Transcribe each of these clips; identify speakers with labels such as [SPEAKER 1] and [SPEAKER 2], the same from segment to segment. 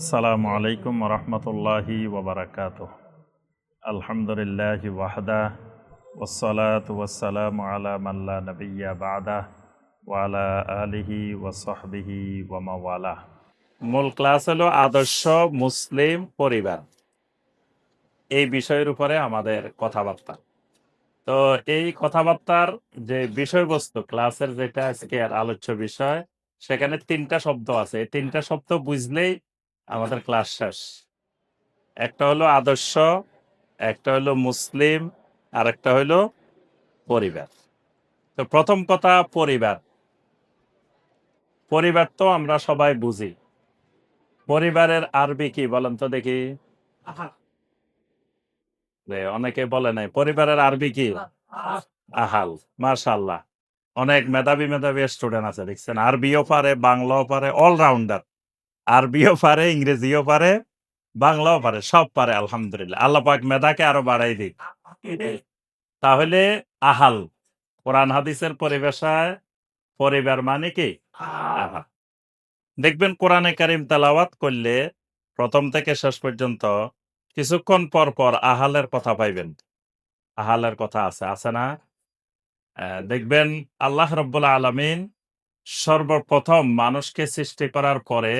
[SPEAKER 1] আসসালামু আলাইকুম রহমতুল্লাহি ওবরাকাত আলহামদুলিল্লাহ ওয়াহদা ওসলাত ওয়াসালাম আলা মাল্লা নবিয়া বাদা ওয়ালা আলিহি ওয়াসহবিহি ওয়ামাওয়ালা মূল ক্লাস হলো আদর্শ মুসলিম পরিবার। এই বিষয়ের উপরে আমাদের কথাবার্তা। তো এই কথাবার্তার যে বিষয়বস্তু, ক্লাসের যেটা আজকে আলোচ্য বিষয়, সেখানে তিনটা শব্দ আছে। তিনটা শব্দ বুঝলেই আমাদের ক্লাস শেষ। একটা হলো আদর্শ, একটা হলো মুসলিম আর একটা হলো পরিবার। তো প্রথম কথা পরিবার। পরিবার তো আমরা সবাই বুঝি। পরিবারের আরবি কি বলেন তো দেখি। অনেকে বলে নাই, পরিবারের আরবি কি? আহাল মাশাল্লাহ অনেক মেধাবী মেধাবী স্টুডেন্ট আছে, দেখছেন? আরবিও পারে, বাংলাও পারে অলরাউন্ডার আরবিও পারে, ইংরেজিও পারে, বাংলাও পারে, সব পারে, আলহামদুলিল্লাহ। আল্লাহ পাক মেধাকে আরও বাড়াই দিক। তাহলে আহাল, কোরআন হাদিসের পরিবেশায়, পরিবার মানে কি? দেখবেন কোরআনে কারিম তেলাওয়াত করলে প্রথম থেকে শেষ পর্যন্ত কিছুক্ষণ পর পর আহালের কথা পাইবেন। আহালের কথা আছে আছে না? দেখবেন আল্লাহ রব্বুল আলমিন সর্বপ্রথম মানুষকে সৃষ্টি করার পরে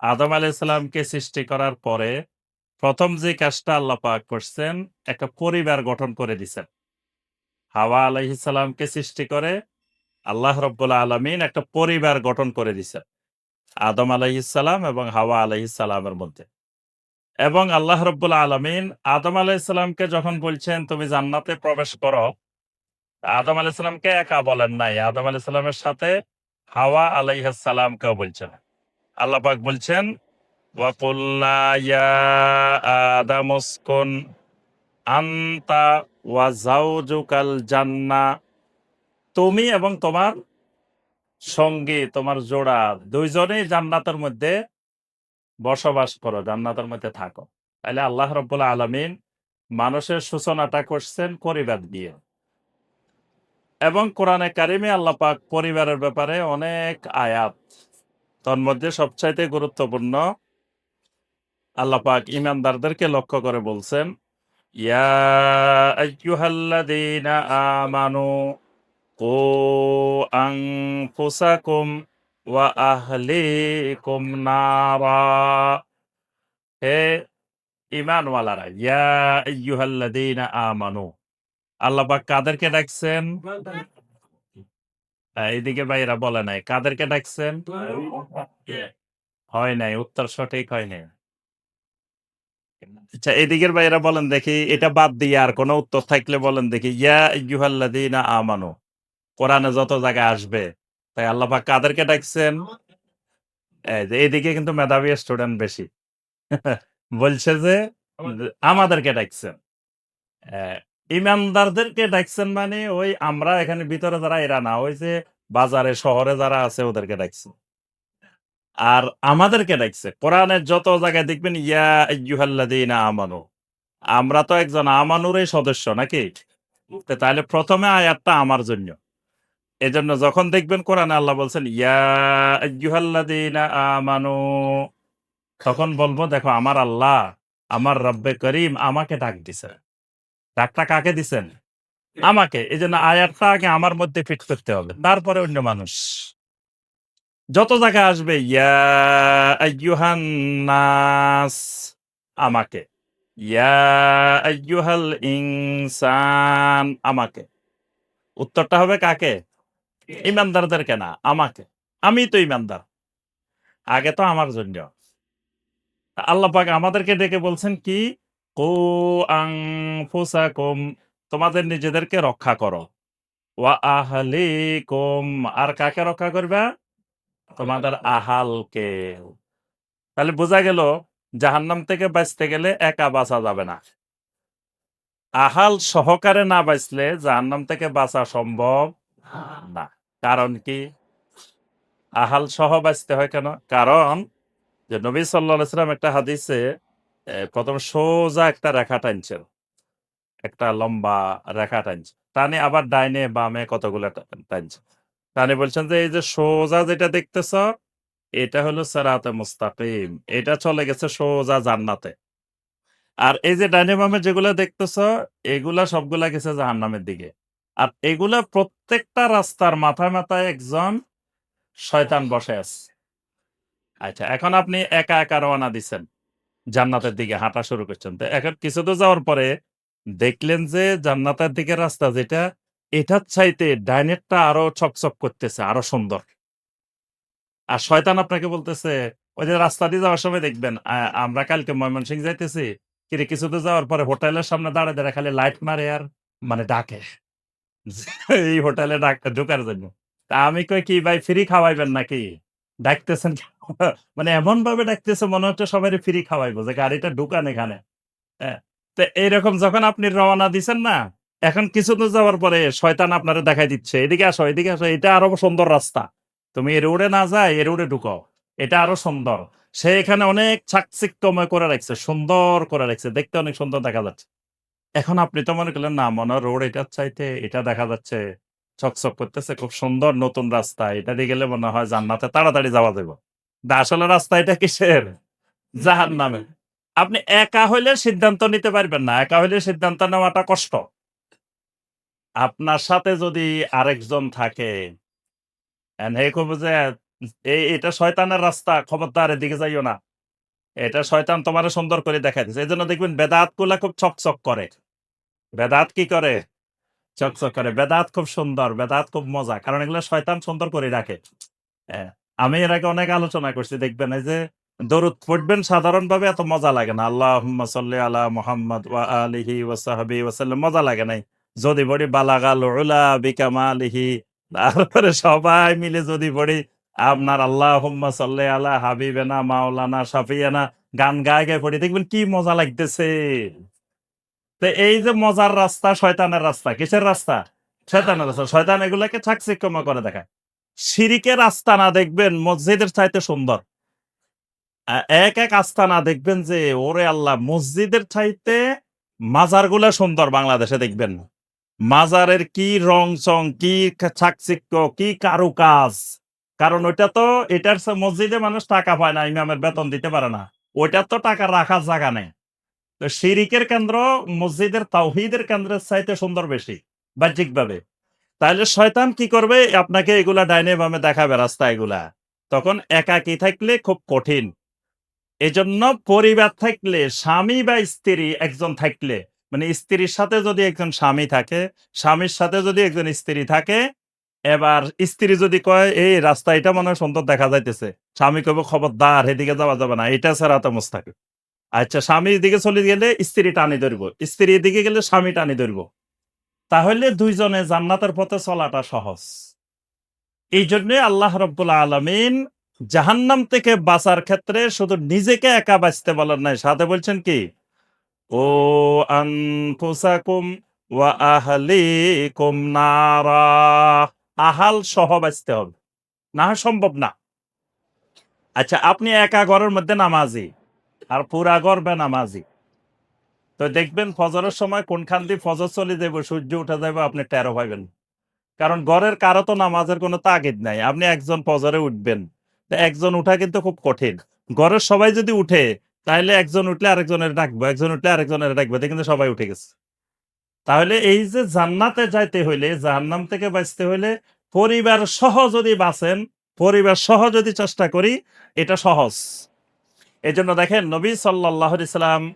[SPEAKER 1] আদম আলাহ ইসলামকে সৃষ্টি করার পরে প্রথম যে কাজটা আল্লাহ পাক করছেন, একটা পরিবার গঠন করে দিছেন। হাওয়া আলাইহিসালামকে সৃষ্টি করে আল্লাহ রব্বুল আলমিন একটা পরিবার গঠন করে দিছেন, আদম আলাইহিসালাম এবং হাওয়া আলাইহিসালামের মধ্যে। এবং আল্লাহ রব্বুল আলমিন আদম আলাইহিসালামকে যখন বলছেন, তুমি জান্নাতে প্রবেশ করো, আদম আলাইহিসালামকে একা বলেন নাই, আদম আলাইহিসালামের সাথে হাওয়া আলাইহিসালামকেও বলছেন। আল্লাহ পাক বলছেন জান্না। তুমি এবং তোমার সঙ্গী, তোমার জোড়া দুইজনেই জান্নাতের মধ্যে বসবাস করো, জান্নাতের মধ্যে থাকো। তাহলে আল্লাহ রব্বুল আলমিন মানুষের সূচনাটা করছেন পরিবার দিয়ে এবং কোরআনে কারিমে আল্লাহ পাক পরিবারের ব্যাপারে অনেক আয়াত তোর মধ্যে সবচাইতে গুরুত্বপূর্ণ আল্লাহ পাক ইমানদারদেরকে লক্ষ্য করে বলছেন, ইয়া আমানু কু আনফুসাকুম ওয়া আহলিকুম নারা। হে ইমানওয়ালারা ইয়া আইয়ুহাল্লাযীনা আমানু, আল্লাহ পাক কাদেরকে ডাকছেন? এইদিকে ভাইরা বলে নাই। কাদেরকে ডাকছেন? হয় নাই, উত্তর সঠিক হয় নাই। আচ্ছা এদিকের ভাইরা বলেন দেখি, এটা বাদ দিয়ে আর কোন উত্তর থাকলে বলেন দেখি। ইয়া ইয়ুহাল্লাযীনা আমানু, কোরআনে যত জায়গায় আসবে, তাই আল্লাহ পাক কাদেরকে ডাকছেন? এদিকে কিন্তু মেধাবী স্টুডেন্ট বেশি। বলছে যে, আমাদেরকে ডাকছেন। ইমানদারদেরকে ডাকছেন মানে ওই আমরা এখানে ভিতরে যারা এরা না, ওই যে বাজারে, শহরে যারা আছে ওদেরকে ডাকছে। আর আমাদেরকে ডাকছে। কোরআনের যত জায়গায় দেখবেন, ইয়া ইয়ুহাল্লাযীনা আমানু। আমরা তো একজন আমানুরই সদস্য নাকি? তাহলে প্রথমে আয়াতটা আমার জন্য। এজন্য যখন দেখবেন কোরআনে আল্লাহ বলছেন, ইয়া আমানু, তখন বলব, দেখো, আমার আল্লাহ, আমার রব্বে করিম আমাকে ডাক দিছে ডাকটা কাকে দিছেন? আমাকে। এই জন্য আয়াতটা আগে আমার মধ্যে ফিট করতে হবে। তারপরে অন্য মানুষ। যত জায়গায় আসবে নাস, আমাকে। ইয়া ইনসান, আমাকে। উত্তরটা হবে কাকে? ইমানদারদেরকে না, আমাকে। আমি তো ইমানদার। আগে তো আমার জন্য। আল্লাহ পাক আমাদেরকে ডেকে বলছেন কি? কো আং তোমাদের নিজেদেরকে রক্ষা করো। ওয়া আহলিকুম আর কাকে রক্ষা করবা? তোমাদের আহালকে। তাহলে বোঝা গেল, জাহান্নাম থেকে বাঁচতে গেলে একা বাঁচা যাবে না। আহাল সহকারে না বাঁচলে জাহান্নাম থেকে বাঁচা সম্ভব না। কারণ কি? আহাল সহ বাঁচতে হয় কেন? কারণ যে নবী সাল্লাহ সাল্লাম একটা হাদিসে প্রথম সোজা একটা রেখা টানছেন একটা লম্বা রেখা টানছে টানে আবার ডাইনে বামে কতগুলো টানছে টানে বলছেন যে এই যে সোজা যেটা দেখতেছ এটা হলো সেরাতে মুস্তাকিম। এটা চলে গেছে সোজা জান্নাতে। আর এই যে ডাইনে বামে যেগুলা দেখতেছ, এগুলা সবগুলা গেছে জাহান্নামের দিকে। আর এগুলা প্রত্যেকটা রাস্তার মাথায়, মাথায় একজন শয়তান বসে আছে। আচ্ছা, এখন আপনি একা, একা রওনা দিছেন। জান্নাতের দিকে হাঁটা শুরু করছেন। তো এখন কিছুদূর যাওয়ার পরে দেখলেন যে জান্নাতের দিকে রাস্তা যেটা, এটার চাইতে ডাইনেরটা আরও চকচক করতেছে, আরও সুন্দর। আর শয়তান আপনাকে বলতেছে, ওই যে রাস্তা দিয়ে যাওয়ার সময় দেখবেন, আমরা কালকে ময়মনসিংহ যাইতেছি। কিরে কিছুদূর যাওয়ার পরে হোটেলের সামনে দাঁড়ায়, দাঁড়ায় খালি লাইট মারে আর মানে ডাকে। এই হোটেলে ডাক ঢোকার জন্য। তা আমি কই, "কি ভাই ফ্রি খাওয়াইবেন নাকি? ডাকতেছেন কেন?" মানে এমনভাবে ডাকতেছে মনে হচ্ছে সবাইরে ফ্রি খাওয়াইবো যে গাড়িটা ঢুকান এখানে। হ্যাঁ? তো এইরকম যখন আপনি রওনা দিছেন না, এখন কিছুদূর যাওয়ার পরে শয়তান আপনারে দেখাই দিচ্ছে, "এদিকে আসো, এদিকে আসো। এটা আরও সুন্দর রাস্তা। তুমি এই রোডে না যায়ে এই রোডে ঢুকো। এটা আরও সুন্দর।" সে এখানে অনেক চাকচিক্যময় করে রাখছে, সুন্দর করে রাখছে। দেখতে অনেক সুন্দর দেখা যাচ্ছে। এখন আপনি তো মনে করলেন, না মনে রোড এটার চাইতে এটা দেখা যাচ্ছে চকচক করতেছে, খুব সুন্দর নতুন রাস্তা। এটা দিয়ে গেলে মনে হয় জান্নাতে তাড়াতাড়ি যাওয়া যাইব। আসলে রাস্তা এটা কিসের? নামে আপনি একা হইলে সিদ্ধান্ত নিতে পারবেন না। একা হইলে সিদ্ধান্ত নেওয়াটা কষ্ট। আপনার সাথে যদি আরেকজন থাকে, এন্ড হে কইব যে, "এই এটা শয়তানের রাস্তা, খবরদার এদিকে যাইও না। এটা শয়তান তোমারে সুন্দর করে দেখাই এই জন্য দেখবেন বেদাতগুলা খুব চকচক করে। বেদাত কি করে? চকচক করে। বেদাত খুব সুন্দর, বেদাত খুব মজা। কারণ এগুলা শয়তান সুন্দর করে রাখে। হ্যাঁ, আমি এর আগে অনেক আলোচনা করছি। দেখবেন এই যে দরুদ পড়বেন সাধারণভাবে এত মজা লাগে না। আল্লাহ সাল্লি আলা মুহাম্মাদ ওয়া আলিহি ওয়া সাহবিহি ওয়াসাল্লাম মজা লাগে নাই। যদি পড়ি বালাগাল উলা বিকামালিহি তারপরে সবাই মিলে যদি পড়ি আপনার আল্লাহুম্মা সাল্লি আলা হাবিবেনা মাওলানা শাফিয়ানা গান গায়ে, গায়ে পড়ি দেখবেন কি মজা লাগতেছে। তো এই যে মজার রাস্তা শয়তানের রাস্তা। কিসের রাস্তা? শয়তানের রাস্তা। শয়তান এগুলাকে চাকচিক্যময় করে দেখায়। শিরিকের আস্তানা দেখবেন মসজিদের চাইতে সুন্দর। এক, এক আস্তানা দেখবেন যে ওরে আল্লাহ মসজিদের চাইতে মাজারগুলা সুন্দর বাংলাদেশে দেখবেন। মাজারের কি রং-চং, কি চাকচিক্য, কি কারুকাজ। কারণ ওইটা তো এটার মসজিদে মানুষ টাকা পায় না, ইমামের বেতন দিতে পারে না। ওইটার তো টাকা রাখার জায়গা নেই। তো শিরিকের কেন্দ্র মসজিদের তাওহিদের কেন্দ্রের চাইতে সুন্দর বেশি, বাহ্যিকভাবে। তাইলে শয়তান কি করবে? আপনাকে এগুলা ডাইনে বামে দেখাবে রাস্তা এগুলা। তখন একাকী থাকলে খুব কঠিন। এজন্য পরিবার থাকলে স্বামী বা স্ত্রী একজন থাকলে, মানে স্ত্রীর সাথে যদি একজন স্বামী থাকে, স্বামীর সাথে যদি একজন স্ত্রী থাকে, এবার স্ত্রী যদি কয়, "এই রাস্তা এটা মনে হয় সুন্দর দেখা যাইতেছে।" স্বামী কইব, "খবরদার এদিকে যাওয়া যাবে না। এটা সিরাতে মুস্তাকিম।" আচ্ছা স্বামী এদিকে চলে গেলে স্ত্রী টানি ধরব। স্ত্রী এদিকে গেলে স্বামী টানি ধরব। তাহলে দুইজনে জান্নাতের পথে চলাটা সহজ। এইজন্যে আল্লাহ রাব্বুল আলামিন জাহান্নাম থেকে বাঁচার ক্ষেত্রে শুধু নিজেকে একা বাঁচতে বলেন নাই। সাথে বলছেন কি? "ও আনফুসাকুম নারা" আহাল সহ বাঁচতে হবে। না, সম্ভব না। আচ্ছা আপনি একা ঘরের মধ্যে নামাজি। আর পুরা ঘর বেনামাজি। তো দেখবেন ফজরের সময় কোনখান দিয়ে ফজর চলে যাইব, সূর্য উঠে যাইব আপনি টেরো পাইবেন। কারণ ঘরের কারও তো নামাজের কোনো তাগিদ নাই। আপনি একজন ফজরে উঠবেন। একজন উঠা কিন্তু খুব কঠিন। ঘরের সবাই যদি উঠে, তাহলে একজন উঠলে আরেকজনের ডাকবো, একজন উঠলে আরেকজনের ডাকবো। কিন্তু সবাই উঠে গেছে। তাহলে এই যে জান্নাতে যাইতে হইলে, জাহান্নাম থেকে বাঁচতে হইলে পরিবার সহ যদি বাঁচেন, পরিবার সহ যদি চেষ্টা করি, এটা সহজ। এজন্য দেখেন নবী আলাইহি সাল্লাম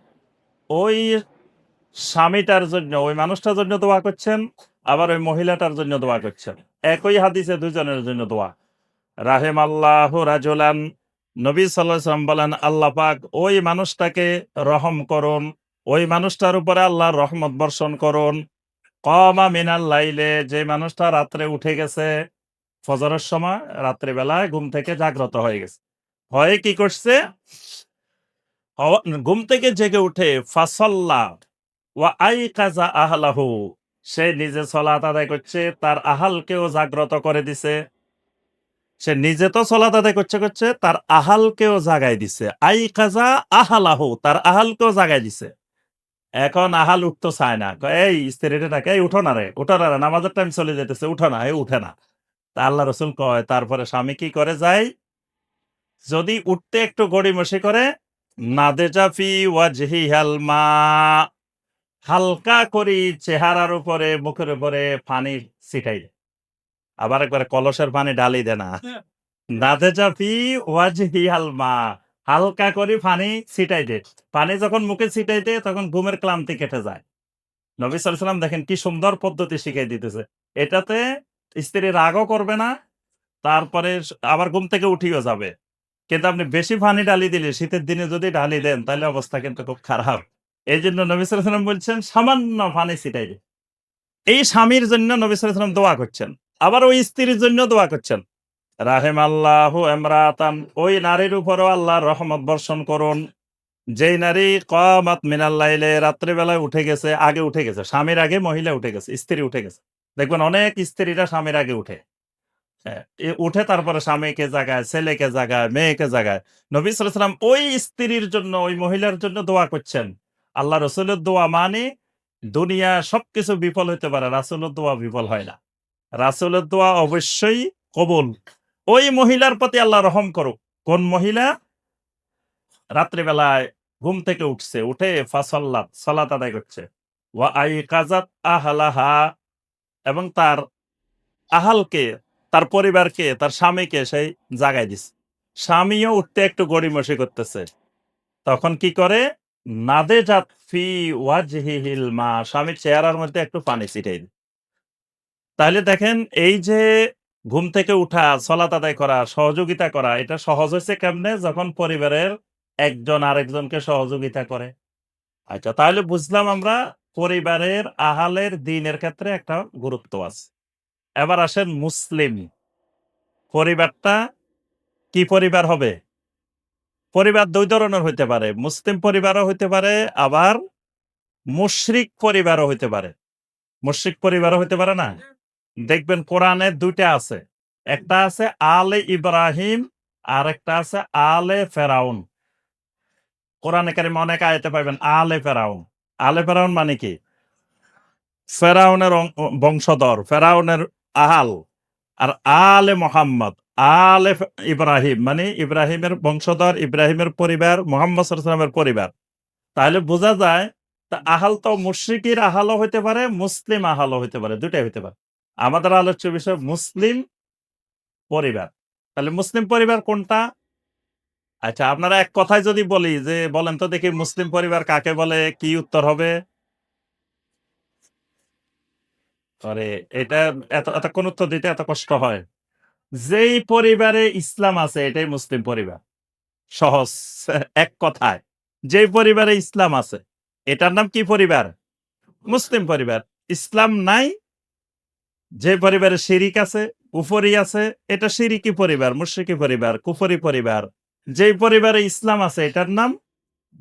[SPEAKER 1] ওই স্বামীটার জন্য, ওই মানুষটার জন্য দোয়া করছেন, আবার ওই মহিলাটার জন্য দোয়া করছেন। একই হাদিসে ২ জনের জন্য দোয়া। রাহিমাল্লাহু রাজুলান নবী সাল্লাম বলেন, "আল্লাহ পাক ওই মানুষটাকে রহম করুন। ওই মানুষটার উপরে আল্লাহর রহমত বর্ষণ করুন। কমা মিনাল লাইলে" যে মানুষটা রাত্রে উঠে গেছে ফজরের সময়, রাত্রি বেলায় ঘুম থেকে জাগ্রত হয়ে গেছে। হয়ে কি করছে? ঘুম থেকে জেগে উঠে ফাসাল্লা ওয়া আইকাযা আহলাহু সে নিজে সলাত আদায় করছে, তার আহালকেও জাগ্রত করে দিছে। সে নিজে তো সলাত আদায় করছে, করছে তার আহালকেও জাগাই দিছে। আই কাজা আহলাহু তার আহালকেও জাগাই দিছে। এখন আহাল উঠতে চায় না। "এই স্ত্রীরে ডাকে, এই উঠো না রে, উঠো না রে, নামাজের টাইম চলে যাইতেছে, উঠো না।" এ উঠে না। তা আল্লাহ রসুল কয়, তারপরে স্বামী কি করে যায়? যদি উঠতে একটু গড়িমসি করে হালকা করি চেহারার উপরে, মুখের উপরে পানি ছিটাই দেয়। আবার একবার কলসের পানি ঢালি দে না। হালকা করে পানি ছিটাই দে। পানি যখন মুখে ছিটাই দে, তখন ঘুমের ক্লান্তি কেটে যায়। নবী সাল্লাম দেখেন কি সুন্দর পদ্ধতি শিখাই দিতেছে। এটাতে স্ত্রী রাগও করবে না, তারপরে আবার ঘুম থেকে উঠিও যাবে। কিন্তু আপনি বেশি পানি ঢালি দিলে, শীতের দিনে যদি ঢালি দেন, তাহলে অবস্থা কিন্তু খুব খারাপ। এই জন্য নবী সাল্লাম বলছেন, সামান্য পানি ছিটাই এই স্বামীর জন্য নবী সাল্লাম দোয়া করছেন। আবার ওই স্ত্রীর জন্য দোয়া করছেন। রাহেম আল্লাহ এমরাতান ওই নারীর উপরও আল্লাহ রহমত বর্ষণ করুন। যেই নারী কমাত মিনাল্লাইলে রাত্রিবেলায় উঠে গেছে, আগে উঠে গেছে। স্বামীর আগে মহিলা উঠে গেছে, স্ত্রী উঠে গেছে। দেখবেন অনেক স্ত্রীরা স্বামীর আগে উঠে। উঠে তারপরে স্বামীকে জাগায়, ছেলেকে জাগায়, মেয়েকে জাগায়। নবী সাল্লাম ওই স্ত্রীর জন্য, ওই মহিলার জন্য দোয়া করছেন। আল্লাহ রসুলের দোয়া মানে দুনিয়া সবকিছু বিফল হইতে পারে, রাসুলের দোয়া বিফল হয় না। রাসুলের দোয়া অবশ্যই কবুল। ওই মহিলার প্রতি আল্লাহ রহম করুক। কোন মহিলা? রাত্রিবেলায় ঘুম থেকে উঠছে, উঠে ফাসল্লাত, সালাত আদায় করছে। ওয়া আই কাজাত আহলাহা, এবং তার আহালকে তার পরিবারকে তার স্বামীকে সেই জাগাই দিছে। স্বামীও উঠতে একটু গড়িমসি করতেছে। তখন কি করে? নাদে জাত ফি ওয়াজহিহিল মা, স্বামীর চেহারার মধ্যে একটু পানি ছিটাই দেয়। তাহলে দেখেন, এই যে ঘুম থেকে উঠা, সলাত আদায় করা, সহযোগিতা করা, এটা সহজ হয়েছে কেমনে? যখন পরিবারের একজন আরেকজনকে সহযোগিতা করে। আচ্ছা তাহলে বুঝলাম আমরা পরিবারের আহালের দিনের ক্ষেত্রে একটা গুরুত্ব আছে। এবার আসেন মুসলিম। পরিবারটা কি পরিবার হবে? পরিবার দুই ধরনের হইতে পারে। মুসলিম পরিবারও হইতে পারে, আবার মুশরিক পরিবারও হইতে পারে। মুশরিক পরিবারও হইতে পারে না? দেখবেন কোরআনে দুইটা আছে। একটা আছে আলে ইব্রাহিম আর একটা আছে আলে ফেরাউন। কোরআনে কারিমে অনেক আয়তে পাইবেন, আলে ফেরাউন। আলে ফেরাউন মানে কি? ফেরাউনের বংশধর। ফেরাউনের আহাল আর আলে মোহাম্মদ, আলে ইব্রাহিম মানে ইব্রাহিমের বংশধর, ইব্রাহিমের পরিবার, মোহাম্মদ সাল্লামের পরিবার। তাহলে বোঝা যায়, তা আহাল তো মুশ্রিকির আহালও হইতে পারে, মুসলিম আহালও হইতে পারে দুটাই হইতে পারে। আমাদের আলোচ্য বিষয় মুসলিম পরিবার। তাহলে মুসলিম পরিবার কোনটা? আচ্ছা আপনারা এক কথায় যদি বলি যে, বলেন তো দেখি মুসলিম পরিবার কাকে বলে, কি উত্তর হবে? আরে, এটা এত, এতক্ষণ উত্তর দিতে এত কষ্ট হয়। যেই পরিবারে ইসলাম আছে, এটাই মুসলিম পরিবার। সহজ, এক কথায়। যেই পরিবারে ইসলাম আছে, এটার নাম কি পরিবার? মুসলিম পরিবার। ইসলাম নাই, যে পরিবারে শিরিক আছে, কুফরি আছে, এটা শিরিকি পরিবার, মুশরিকি পরিবার, কুফরি পরিবার। যেই পরিবারে ইসলাম আছে, এটার নাম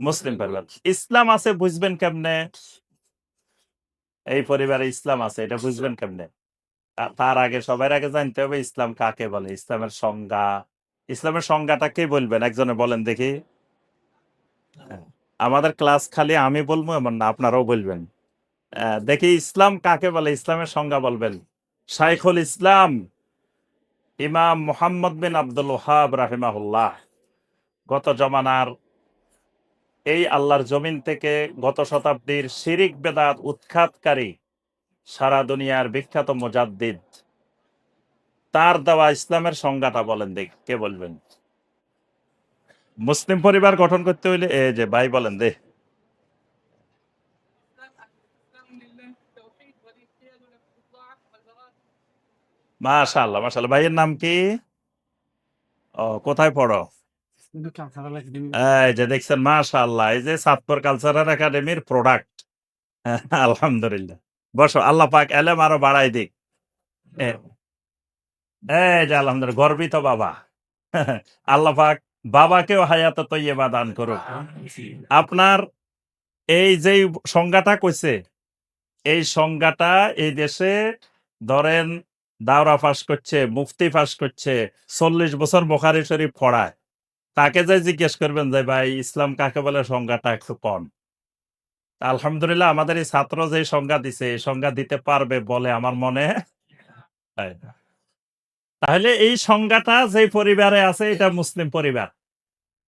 [SPEAKER 1] মুসলিম পরিবার। ইসলাম আছে, বুঝবেন কেমনে? এই পরিবারে ইসলাম আছে এটা বুঝবেন কেমনে? তার আগে সবার আগে জানতে হবে ইসলাম কাকে বলে? ইসলামের সংজ্ঞা ইসলামের সংজ্ঞাটা কে বলবেন? একজনে বলেন দেখি। হ্যাঁ, আমাদের ক্লাস খালি আমি বলব এমন না আপনারাও বলবেন। দেখি ইসলাম কাকে বলে? ইসলামের সংজ্ঞা বলবেন। শাইখুল ইসলাম ইমাম মোহাম্মদ বিন আব্দুল ওহাব রাহিমাহুল্লাহ। গত জমানার এই আল্লাহর জমিন থেকে গত শতাব্দীর শিরিক বেদাত উৎখাতকারী সারা দুনিয়ার বিখ্যাত মুজাদ্দিদ। তার দেওয়া ইসলামের সংজ্ঞাটা বলেন দেখ, কে বলবেন? মুসলিম পরিবার গঠন করতে হইলে, এ যে ভাই বলেন দে। মাশাআল্লাহ মাশাআল্লাহ। ভাইয়ের নাম কি? ও, কোথায় পড়ো? মাশাআল্লাহ, এই যে কালচারাল একাডেমির প্রোডাক্ট আলহামদুলিল্লাহ। বসো, আল্লাহ পাক এলেম আরও বাড়াই দিক। এই যে আলহামদুলিল্লাহ, গর্বিত বাবা। আল্লাহ পাক বাবাকেও হায়াত তৈয়বা দান করুক। আপনার এই যে সংজ্ঞাটা কইছে, এই সংজ্ঞাটা এই দেশে ধরেন দাওরা ফাঁস করছে, মুফতি ফাঁস করছে, চল্লিশ বছর বোখারি শরীফ পড়ায়। তাকে যে জিজ্ঞেস করবেন যে, ভাই, ইসলাম কাকে বলে? সংজ্ঞাটা একটু কম আলহামদুলিল্লাহ, আমাদের এই ছাত্র যে সংজ্ঞা দিছে, এই সংজ্ঞা দিতে পারবে বলে আমার মনে। তাহলে এই সংজ্ঞাটা যে পরিবারে আছে, এটা মুসলিম পরিবার।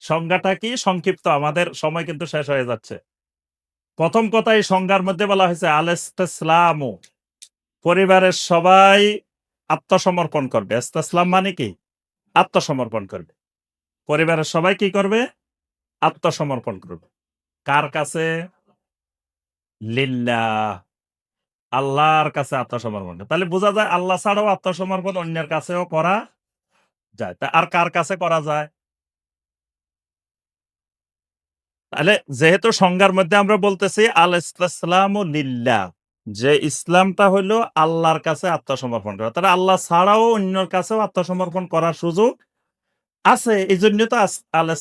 [SPEAKER 1] সংজ্ঞাটা কি? সংক্ষিপ্ত, আমাদের সময় কিন্তু শেষ হয়ে যাচ্ছে। প্রথম কথা এই সংজ্ঞার মধ্যে বলা হয়েছে আলেস্তামু পরিবারের সবাই আত্মসমর্পণ করবে। ইসলাম মানে কি? আত্মসমর্পণ করবে। পরিবারের সবাই কি করবে? আত্মসমর্পণ করবে। কার কাছে? লিল্লাহ। আল্লাহর কাছে আত্মসমর্পণ। তাহলে বোঝা যায় আল্লাহ ছাড়াও আত্মসমর্পণ অন্যের কাছেও করা যায়। তা আর কার কাছে করা যায়? তাহলে যেহেতু সংজ্ঞার মধ্যে আমরা বলতেছি, আল ইসলাম লিল্লাহ। যে ইসলামটা হলো আল্লাহর কাছে আত্মসমর্পণ করা। তাহলে আল্লাহ ছাড়াও অন্যের কাছেও আত্মসমর্পণ করার সুযোগ আছে এই জন্য তো আস- আল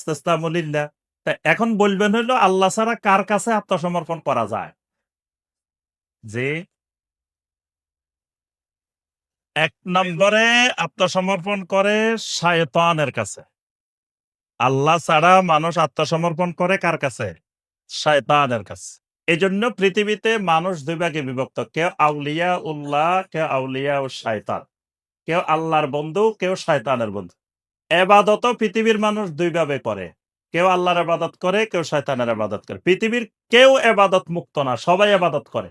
[SPEAKER 1] তা এখন বলবেন হলো আল্লাহ ছাড়া কার কাছে আত্মসমর্পণ করা যায়? যে এক নম্বরে আত্মসমর্পণ করে শায়তানের কাছে। আল্লাহ ছাড়া মানুষ আত্মসমর্পণ করে কার কাছে? শায়তানের কাছে। এই জন্য পৃথিবীতে মানুষ দুই ভাগে বিভক্ত। কেউ আউলিয়া উল্লাহ, কেউ আউলিয়া ও শায়তান। কেউ আল্লাহর বন্ধু, কেউ শায়তানের বন্ধু। এবাদত পৃথিবীর মানুষ দুই ভাবে করে। কেউ আল্লাহর আবাদত করে, কেউ শয়তানের আবাদত করে। পৃথিবীর কেউ এবাদত মুক্ত না, সবাই আবাদত করে।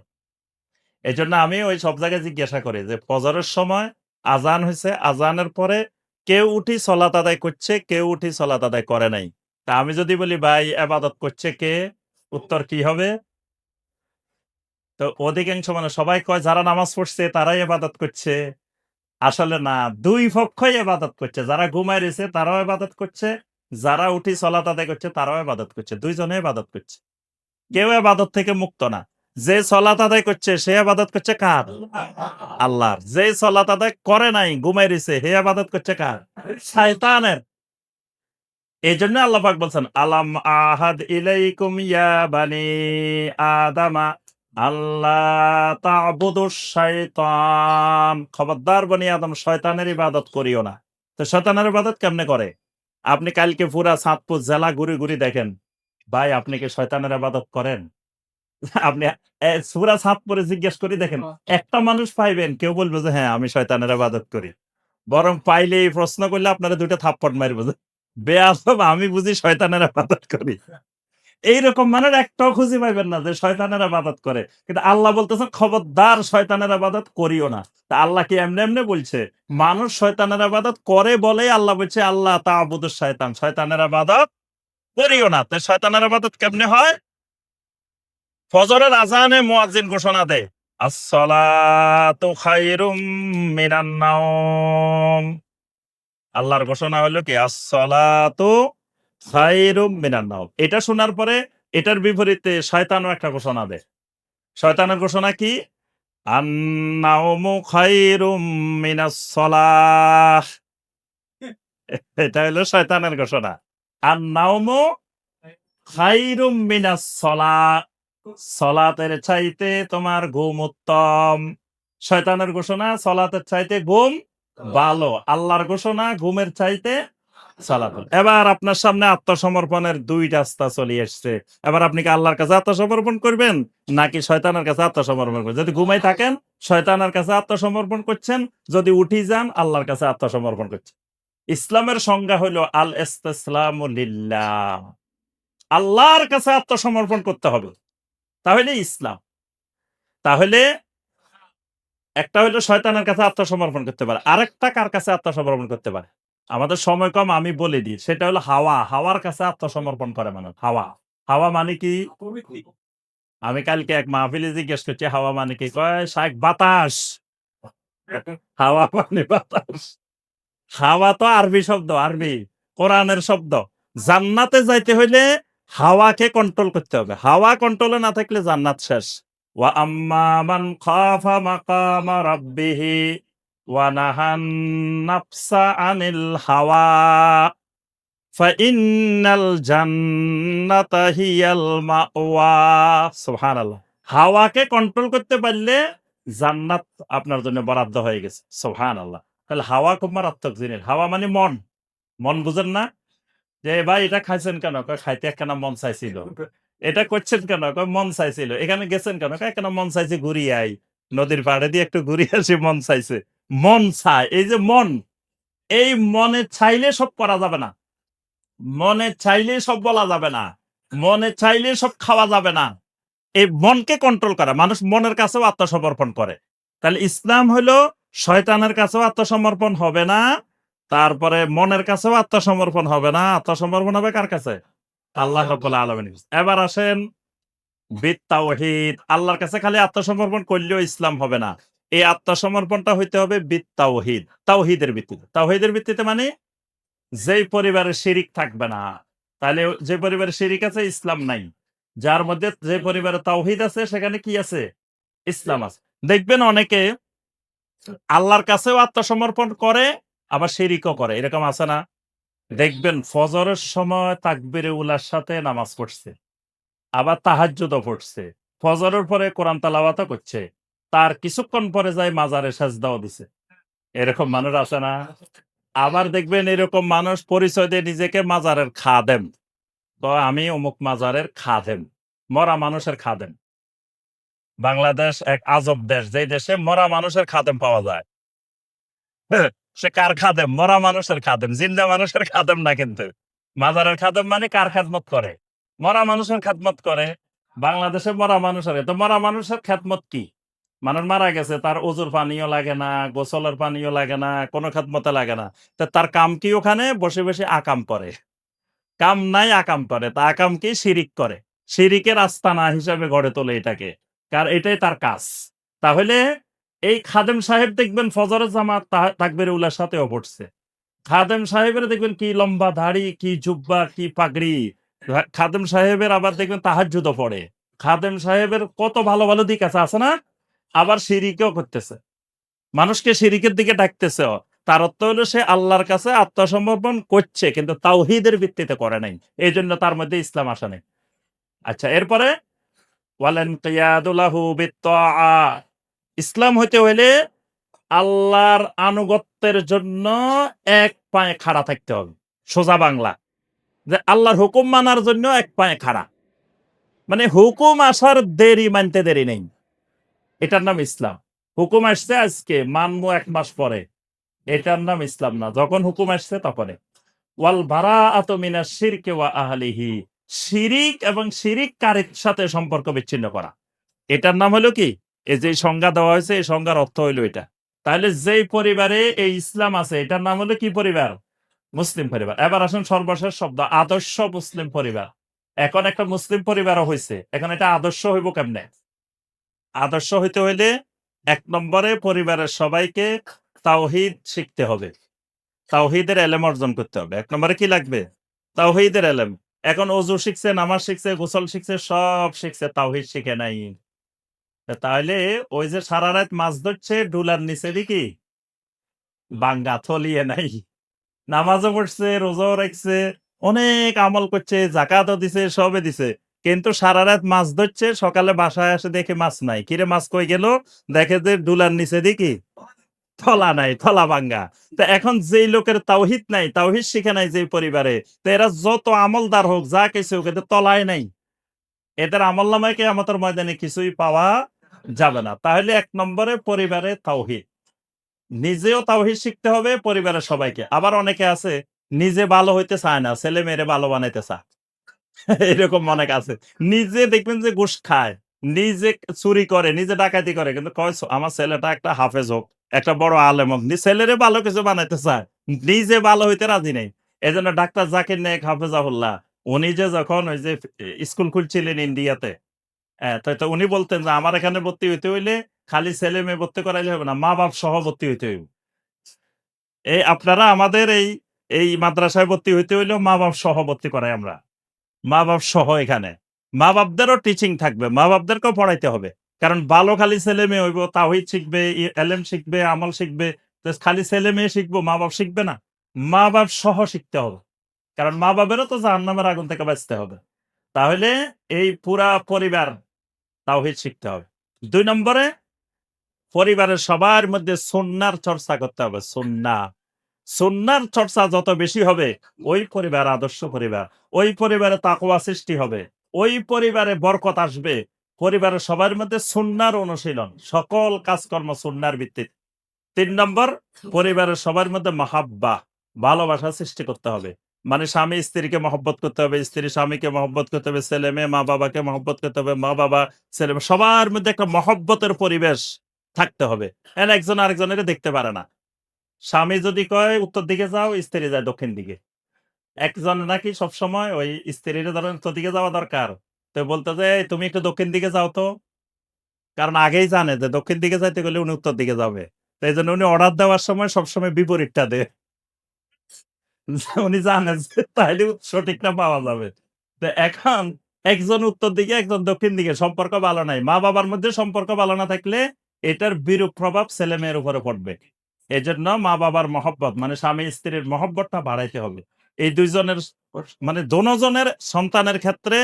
[SPEAKER 1] এই জন্য আমি ওই সব জায়গায় জিজ্ঞাসা করি যে, ফজরের সময় আজান হয়েছে আজানের পরে কেউ উঠি সলাত আদায় করছে, কেউ উঠি সলাত আদায় করে নাই। তা আমি যদি বলি, ভাই আবাদত করছে কে? উত্তর কি হবে? তো অধিকাংশ মানে সবাই কয়, যারা নামাজ পড়ছে, তারাই আবাদত করছে। আসলে না, দুই পক্ষই এবাদত করছে। যারা ঘুমায় রয়েছে, তারাও আবাদত করছে। যারা উঠি সলাত আদায় করছে, তারাও আবাদত করছে। দুইজনে আবাদত করছে। কেউ আবাদত থেকে মুক্ত না। যে সলাত আদায় করছে, সে আবাদত করছে কার? আল্লাহর। যে সলাত আদায় করে নাই ঘুমাই রয়েছে হে আবাদত করছে কার? শয়তানের। এই জন্য আল্লাহ পাক বলছেন, আলাম আহাদ ইলাইকুম ইয়া বানি আদামা? আল্লাহ তাবুদু শয়তান খবরদার বনি আদম শয়তানের ইবাদত করিও না। তো শয়তানের ইবাদত কেমনে করে? আপনি কালকে পুরা সাতপুর জেলা ঘুরে ঘুরে দেখেন। ভাই আপনি কি শয়তানের ইবাদত করেন? আপনি সুরা সাতপুরে জিজ্ঞেস করি দেখেন একটা মানুষ পাইবেন কেউ বলবে যে হ্যাঁ আমি শয়তানের আবাদত করি। বরং পাইলে এই প্রশ্ন করলে আপনারা দুইটা থাপ্পড় মারবো যে, বেয়াদব আমি বুঝি শয়তানের আবাদত করি। এইরকম মানুষ একটাও খুঁজে পাইবেন না যে শয়তানের আবাদত করে। কিন্তু আল্লাহ বলতেছেন খবরদার শয়তানের আবাদত করিও না। তা আল্লাহ কি এমনি এমনি বলছে? মানুষ শয়তানের আবাদত করে বলেই আল্লাহ বলছে, আল্লাহ তা আবুদুর শয়তান। শয়তানের আবাদত করিও না। তো শয়তানের আবাদত কেমনে হয়? ফজরের আজানে মুয়াজ্জিন ঘোষণা দেয় আল্লাহর ঘোষণা হলো কি? আসসালাতু খায়রুম মিনান নাওম এটা শোনার পরে এটার বিপরীতে শয়তানও একটা ঘোষণা দেয়। শয়তানের ঘোষণা কি? আন্নাউমু খায়রুম মিনাস সালাহ। এটা হলো শয়তানের ঘোষণা। আন্নাউমু খায়রুম মিনাস সালাহ। সলাতের চাইতে তোমার ঘুম উত্তম। শয়তানের ঘোষণা সলাতের চাইতে ঘুম ভালো। আল্লাহর ঘোষণা ঘুমের চাইতে সালাত এবার আপনার সামনে আত্মসমর্পণের দুই রাস্তা চলে এসছে। এবার আপনি কি আল্লাহর কাছে আত্মসমর্পণ করবেন, নাকি শয়তানের কাছে আত্মসমর্পণ করবেন? যদি ঘুমাই থাকেন, শয়তানের কাছে আত্মসমর্পণ করছেন, যদি উঠি যান, আল্লাহর কাছে আত্মসমর্পণ করছেন। ইসলামের সংজ্ঞা হলো আল ইসলাম আল্লাহর কাছে আত্মসমর্পণ করতে হবে। তাহলে ইসলাম। তাহলে একটা হলো শয়তানের কাছে আত্মসমর্পণ করতে পারে। আরেকটা কার কাছে আত্মসমর্পণ করতে পারে? আমাদের সময় কম, আমি বলে দিই। সেটা হলো হাওয়া। হাওয়ার কাছে আত্মসমর্পণ করে মানুষ। হাওয়া। হাওয়া মানে কি? আমি কালকে এক মাহফিলে জিজ্ঞেস করছি, হাওয়া মানে কি? কয়, শাক? বাতাস। হাওয়া মানে বাতাস। হাওয়া তো আরবি শব্দ, আরবি। কোরআনের শব্দ। জান্নাতে যাইতে হইলে হাওয়াকে কন্ট্রোল করতে হবে। হাওয়া কন্ট্রোলে না থাকলে জান্নাত শেষ। ওয়া আম্মা মান খাফা মাকামা রাব্বিহি। হাওয়াকে কন্ট্রোল করতে পারলে জান্নাত আপনার জন্য বরাদ্দ হয়ে গেছে। সুবহানাল্লাহ। তাহলে হাওয়া খুব মারাত্মক জিনিস। হাওয়া মানে মন। মন বুঝেন না? যে ভাই এটা খাইছেন কেন? কয় খাইতে একখানা মন চাইছিল। এটা করছেন কেন? মন চাইছিল। এখানে গেছেন কেন? একখানা মন চাইছে ঘুরিয়ে আই। নদীর পাড়ে দিয়ে একটু ঘুরিয়ে আসি মন চাইছে। মন চায়, এই যে মন, এই মনে চাইলে সব করা যাবে না। মনে চাইলে সব বলা যাবে না। মনে চাইলে সব খাওয়া যাবে না। এই মনকে কন্ট্রোল করা, মানুষ মনের কাছেও আত্মসমর্পণ করে। তাহলে ইসলাম হলো শয়তানের কাছেও আত্মসমর্পণ হবে না, তারপরে মনের কাছেও আত্মসমর্পণ হবে না। আত্মসমর্পণ হবে কার কাছে? আল্লাহ আলমিন। এবার আসেন বিদ তাওহিদ আল্লাহর কাছে খালি আত্মসমর্পণ করলেও ইসলাম হবে না। এই আত্মসমর্পণটা হইতে হবে বিদ তাওহিদ তাওহিদের ভিত্তিতে। তাওহিদের ভিত্তিতে মানে যেই পরিবারে শিরিক থাকবে না। তাহলে যে পরিবারে শিরিক আছে, ইসলাম নাই। যার মধ্যে যে পরিবারে তাওহিদ আছে, সেখানে কি আছে? ইসলাম আছে। দেখবেন অনেকে আল্লাহর কাছেও আত্মসমর্পণ করে, আবার শিরিকও করে। এরকম আছে না? দেখবেন ফজরের সময় তাকবিরে উলার সাথে নামাজ পড়ছে, আবার তাহাজ্জুদও পড়ছে। ফজরের পরে কোরআন তালাওয়াতও করছে। তার কিছুক্ষণ পরে যায় মাজারে সাজদাও দিছে। এরকম মানুষ আছে না। আবার দেখবেন এরকম মানুষ পরিচয় দিয়ে নিজেকে মাজারের খাদেম। তো আমি অমুক মাজারের খাদেম, মরা মানুষের খাদেম। বাংলাদেশ এক আজব দেশ, যেই দেশে মরা মানুষের খাদেম পাওয়া যায়। সে কার খাদেম? মরা মানুষের খাদেম, জিন্দা মানুষের খাদেম না কিন্তু। মাজারের খাদেম মানে কার খাদমত করে? মরা মানুষের খাদমত করে? বাংলাদেশে মরা মানুষের তো মরা মানুষের খেদমত কি? মানুষ মারা গেছে, তার ওজুর পানিও লাগে না, গোসলের পানিও লাগে না, কোনো খাদমতে লাগে না। তো তার কাম কি ওখানে? বসে বসে আকাম করে। কাম নাই, আকাম করে। তা আকাম কি? শিরিক করে। শিরিকের আস্তানা হিসাবে গড়ে তোলে এটাকে। কার এটাই তার কাজ। তাহলে এই খাদেম সাহেব দেখবেন ফজরের জামাত তাকবিরে উলার সাথেও পড়ছে খাদেম সাহেবের দেখবেন কি লম্বা দাড়ি, কি জুব্বা, কি পাগড়ি। খাদেম সাহেবের আবার দেখবেন তাহার তাহাজ্জুদও পড়ে। খাদেম সাহেবের কত ভালো ভালো দিক আছে আছে না? আবার সিরিকেও করতেছে। মানুষকে সিরিকের দিকে ডাকতেছে। তার অর্থ হলো সে আল্লাহর কাছে আত্মসমর্পণ করছে, কিন্তু তাওহিদের ভিত্তিতে করে নাই। এই জন্য তার মধ্যে ইসলাম আসা নেই। আচ্ছা এরপরে ইসলাম হইতে হইলে আল্লাহর আনুগত্যের জন্য এক পায়ে খাড়া থাকতে হবে। সোজা বাংলা। যে আল্লাহর হুকুম মানার জন্য এক পায়ে খাড়া। মানে হুকুম আসার দেরি মানতে দেরি নেই। এটার নাম ইসলাম। হুকুম আসছে আজকে, মানবো এক মাস পরে। এটার নাম ইসলাম না। যখন হুকুম আসছে তখনই। ওয়াল ভাড়া আতমিনা শিরকে ওয়া আহলিহি। শিরিক এবং শিরিক কারের সাথে সম্পর্ক বিচ্ছিন্ন করা। এটার নাম হলো কি? এই যে সংজ্ঞা দেওয়া হয়েছে, এই সংজ্ঞার অর্থ হইল এটা। তাহলে যেই পরিবারে এই ইসলাম আছে, এটার নাম হলো কি পরিবার? মুসলিম পরিবার। এবার আসুন সর্বশেষ শব্দ, আদর্শ মুসলিম পরিবার। এখন একটা মুসলিম পরিবারও হয়েছে এখন এটা আদর্শ হইব কেমনে? আদর্শ হইতে হইলে এক নম্বরে পরিবারের সবাইকে তাওহিদ শিখতে হবে। তাওহিদের এলেম অর্জন করতে হবে। এক নম্বরে কি লাগবে? তাওহিদের এলেম। এখন অজু শিখছে, নামাজ শিখছে, গোসল শিখছে, সব শিখছে, তাওহিদ শিখে নাই। তাহলে ওই যে সারা রাত মাছ ধরছে, ডুলার নিচে দেখি বাঙ্গা থলিয়ে নাই। নামাজও পড়ছে, রোজাও রাখছে, অনেক আমল করছে জাকাতও দিছে সবে দিছে। কিন্তু সারা রাত মাছ ধরছে, সকালে বাসায় আসে দেখে মাছ নাই। কিরে, মাছ কই গেল? দেখে যে ডুলার নিচে দেখি থলা নাই, থলা ভাঙ্গা। তা এখন যেই লোকের তাওহিদ নাই, তাওহিদ শিখে নাই যে পরিবারে, তো এরা যত আমলদার হোক, যা কিছু হোক, এদের তলায় নাই। এদের আমল নামায় কে আমাদের ময়দানে কিছুই পাওয়া যাবে না। তাহলে এক নম্বরে পরিবারে তাওহিদ। নিজেও তাওহিদ শিখতে হবে পরিবারের সবাইকে। আবার অনেকে আছে, নিজে ভালো হইতে চায় না, ছেলে মেয়েরে ভালো বানাইতে চায়। এরকম অনেক আছে। নিজে দেখবেন যে ঘুষ খায় নিজে চুরি করে নিজে ডাকাতি করে কিন্তু কয় আমার ছেলেটা একটা হাফেজ হোক একটা বড় আলেম হোক ছেলেরে ভালো কিছু বানাইতে চায় নিজে ভালো হইতে রাজি নেই। এই জন্য ডাক্তার জাকির নায়ক হাফেজাহুল্লাহ উনি যে যখন ওই যে স্কুল খুলছিলেন ইন্ডিয়াতে হ্যাঁ, তো উনি বলতেন যে আমার এখানে ভর্তি হইতে হইলে খালি ছেলে মেয়ে ভর্তি করাইলে হবে না মা বাপ সহ ভর্তি হইতে হইব। এই আপনারা আমাদের এই এই মাদ্রাসায় ভর্তি হইতে হইলেও মা বাপ সহ ভর্তি করাই আমরা। মা বাপ সহ এখানে। মা বাপদেরও টিচিং থাকবে মা বাপদেরকেও পড়াইতে হবে। কারণ ভালো খালি ছেলে মেয়ে হইব তাহিদ শিখবে এলেম শিখবে, আমল শিখবে খালি ছেলে মেয়ে শিখব মা বাপ শিখবে না। মা বাপ সহ শিখতে হবে। কারণ মা বাপেরও তো জাহান্নামের আগুন থেকে বাঁচতে হবে। তাহলে এই পুরা পরিবার তাওহিদ শিখতে হবে। দুই নম্বরে, পরিবারের সবার মধ্যে সন্ন্যার চর্চা করতে হবে, সন্না। সন্ন্যার চর্চা যত বেশি হবে, ওই পরিবার, আদর্শ পরিবার, ওই পরিবারে তাকওয়া সৃষ্টি হবে, ওই পরিবারে বরকত আসবে। পরিবারের সবার মধ্যে সুন্নার অনুশীলন, সকল কাজকর্ম সুন্নার ভিত্তিতে। তিন নম্বর, পরিবারের সবার মধ্যে মাহাব্বা, ভালোবাসা সৃষ্টি করতে হবে। মানে স্বামী স্ত্রীকে মহব্বত করতে হবে, স্ত্রী স্বামীকে মহব্বত করতে হবে, ছেলে মেয়ে, মা বাবাকে মহব্বত করতে হবে, মা বাবা, ছেলে, সবার মধ্যে একটা মহব্বতের পরিবেশ থাকতে হবে। একজন আরেকজনের দেখতে পারে না। স্বামী যদি কয়, উত্তর দিকে যাও, স্ত্রী যায় দক্ষিণ দিকে। একজন নাকি সবসময় ওই স্ত্রীর ধরেন উত্তর দিকে যাওয়া দরকার। তো বলতে যে তুমি একটু দক্ষিণ দিকে যাও তো। কারণ আগেই জানে যে, দক্ষিণ দিকে যাইতে গেলে উনি উত্তর দিকে যাবে। তাই জন্য উনি অর্ডার দেওয়ার সময় সবসময় বিপরীতটা দেয়। উনি জানেন যে তাহলে সঠিকটা পাওয়া যাবে। তো এখন একজন উত্তর দিকে, একজন দক্ষিণ দিকে সম্পর্ক ভালো নাই। মা বাবার মধ্যে সম্পর্ক ভালো না থাকলে এটার বিরূপ প্রভাব ছেলে মেয়ের উপরে পড়বে। এই জন্য মা বাবার মহব্বত মানে স্বামী স্ত্রীর মহব্বতটা বাড়াইতে হবে। এই দুইজনের মানে দোনোজনের সন্তানের ক্ষেত্রে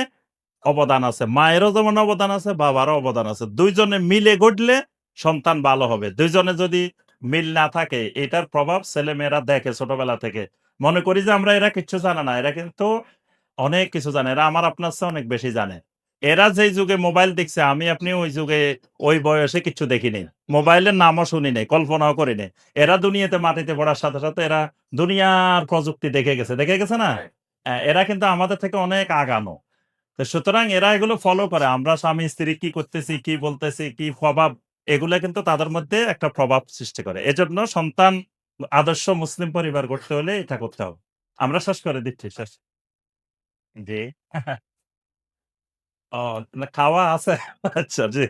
[SPEAKER 1] অবদান আছে, মায়েরও যেমন অবদান আছে, বাবারও অবদান আছে। দুইজনে মিলে গড়লে সন্তান ভালো হবে। দুইজনে যদি মিল না থাকে, এটার প্রভাব ছেলে মেয়েরা দেখে ছোটবেলা থেকে। মনে করি যে আমরা এরা কিছু জানে না, এরা কিন্তু অনেক কিছু জানে। এরা আমার আপনার চেয়ে অনেক বেশি জানে। এরা যেই যুগে মোবাইল দেখছে আমি আপনি ওই যুগে ওই বয়সে কিছু দেখিনি। মোবাইলের নামও শুনি নাই কল্পনাও করি নাই। এরা দুনিয়াতে মাটিতে পড়ার সাথে সাথে এরা দুনিয়ার প্রযুক্তি দেখে গেছে। দেখে গেছে না? এরা কিন্তু আমাদের থেকে অনেক আগানো। তো সুতরাং এরা এগুলো ফলো করে। আমরা স্বামী স্ত্রী কি করতেছি কি বলতেছি কি প্রভাব এগুলো কিন্তু তাদের মধ্যে একটা প্রভাব সৃষ্টি করে। এজন্য সন্তান আদর্শ মুসলিম পরিবার করতে হলে এটা করতে হবে। আমরা শেষ করে দিচ্ছি শেষ। জি। খাওয়া আছে? আচ্ছা জি।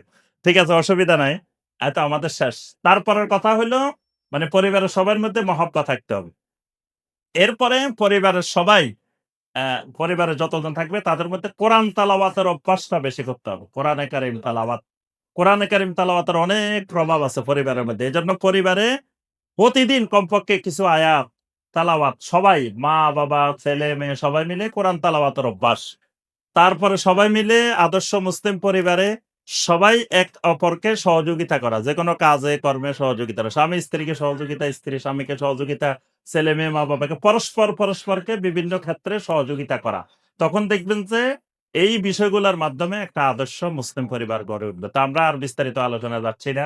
[SPEAKER 1] ঠিক আছে, অসুবিধা নাই। এত আমাদের শেষ। তারপরের কথা হলো মানে পরিবারের সবার মধ্যে মহব্বা থাকতে হবে। এরপরে পরিবারের সবাই পরিবারে যতজন থাকবে, তাদের মধ্যে কোরআন তালাওয়াতের অভ্যাসটা বেশি করতে হবে। কোরআনে কারিম তালাওয়াত, কোরআনে কারিম তালাওয়াতের অনেক প্রভাব আছে পরিবারের মধ্যে। এই জন্য পরিবারে প্রতিদিন কমপক্ষে কিছু আয়াত, তালাওয়াত, সবাই, মা, বাবা, ছেলে, মেয়ে, সবাই মিলে কোরআন তালাওয়াতের অভ্যাস। তারপরে সবাই মিলে আদর্শ মুসলিম পরিবারে সবাই এক অপরকে সহযোগিতা করা। যে কোনো কাজে, কর্মে সহযোগিতা। স্বামী স্ত্রীকে সহযোগিতা, স্ত্রী স্বামীকে সহযোগিতা, ছেলে মেয়ে, মা বাবাকে পরস্পর পরস্পরকে বিভিন্ন ক্ষেত্রে সহযোগিতা করা। তখন দেখবেন যে এই বিষয়গুলোর মাধ্যমে একটা আদর্শ মুসলিম পরিবার গড়ে উঠবে। তো আমরা আর বিস্তারিত আলোচনা যাচ্ছি না।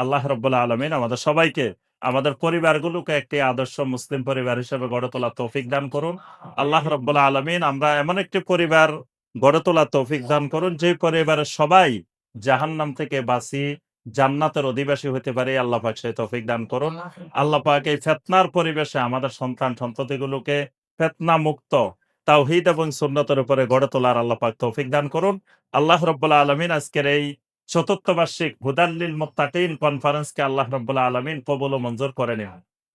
[SPEAKER 1] আল্লাহ রব্বুল্লাহ আলমিন আমাদের সবাইকে আমাদের পরিবারগুলোকে একটি আদর্শ মুসলিম পরিবার হিসেবে গড়ে তোলার তৌফিক দান করুন। আল্লাহ রব্বুল্লাহ আলমিন আমরা এমন একটি পরিবার গড়ে তোলার তৌফিক দান করুন যে পরিবারের সবাই জাহান্নাম থেকে বাঁচি জান্নাতের অধিবাসী হতে পারে আল্লাহ পাক সেই তৌফিক দান করুন। আল্লাহ পাক এই ফেতনার পরিবেশে আমাদের সন্তান সন্ততিগুলোকে ফেতনা মুক্ত তাওহিদ এবং সুন্নতের উপরে গড়ে তোলার আল্লাহ পাক তৌফিক দান করুন। আল্লাহ রব্বুল্লাহ আলমিন আজকের এই চতুর্থ বার্ষিক হুদাল্লিল মোত্তাকিন কনফারেন্সকে আল্লাহ রব্বুল্লাহ আলমিন কবুল ও মঞ্জুর করে নিন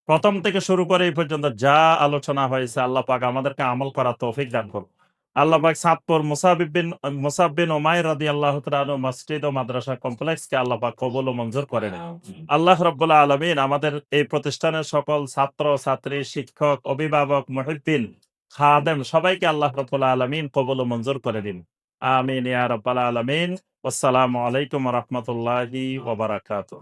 [SPEAKER 1] প্রথম থেকে শুরু করে এই পর্যন্ত যা আলোচনা হয়েছে আল্লাহ পাক আমাদেরকে আমল করার তৌফিক দান করুন। আল্লাহ পাক সাতপুর মুসাবিব বিন, মুসাব বিন রাদি আল্লাহ তাআলা মসজিদ ও মাদ্রাসা কমপ্লেক্সকে আল্লাহ পাক কবুল ও মঞ্জুর করে নিন। আল্লাহ রব্বুল্লাহ আলমিন আমাদের এই প্রতিষ্ঠানের সকল ছাত্র, ছাত্রী, শিক্ষক, অভিভাবক মহিবিন খাদেম সবাইকে আল্লাহ রব্বুল্লাহ আলমিন কবুল ও মঞ্জুর করে দিন। আমিন ইয়া রাব্বাল আলামিন। আসসালামু আলাইকুম রহমতুল্লাহি ওবারাকাতুহ